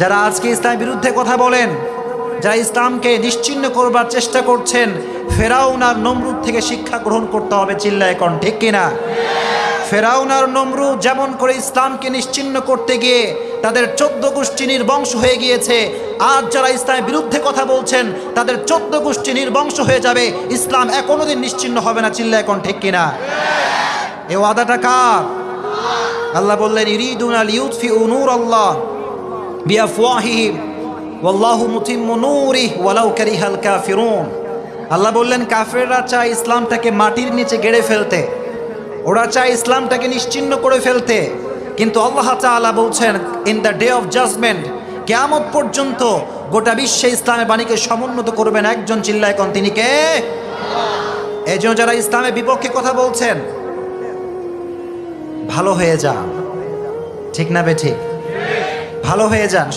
যারা আজকে ইসলামের বিরুদ্ধে কথা বলেন, যারা ইসলামকে নিশ্চিন্ন করবার চেষ্টা করছেন, ফেরাউন আর নমরুদ থেকে শিক্ষা গ্রহণ করতে হবে চিল্লায় কন ঠিক কিনা? ফেরাউন আর নমরুদ যেমন করে ইসলামকে নিশ্চিন্ন করতে গিয়ে তাদের চোদ্দ গোষ্ঠী নির্বংশ হয়ে গিয়েছে, আজ যারা ইসলামের বিরুদ্ধে কথা বলছেন, তাদের চোদ্দ গোষ্ঠী নির্বংশ হয়ে যাবে, ইসলাম এক কোনোদিন নিশ্চিন্ন হবে না চিল্লা এখন ঠিক কিনা? এ ওয়াদাটা কার? আল্লাহ বললেন, ইরিদুন আল ইউতফি নূর আল্লাহ বিআফওয়াহিহিম, ওয়াল্লাহু মুতিম্মু নূরিহি, ওয়ালাউ কারিহাল কাফিরুন। আল্লাহ বললেন, কাফেররা চায় ইসলামটাকে মাটির নিচে গেড়ে ফেলতে, ওরা চায় ইসলামটাকে নিশ্চিন্ন করে ফেলতে। কিন্তু আল্লাহ তাআলা বলছেন, in the day of judgment, কেয়ামত পর্যন্ত গোটা বিশ্বে ইসলামের বাণীকে সমুন্নত করবেন একজন চিল্লায় কন, তিনি কে? এই জন্য যারা ইসলামের বিপক্ষে কথা বলছেন, ভালো হয়ে যা ঠিক না বে ঠিক? ভালো হয়ে যান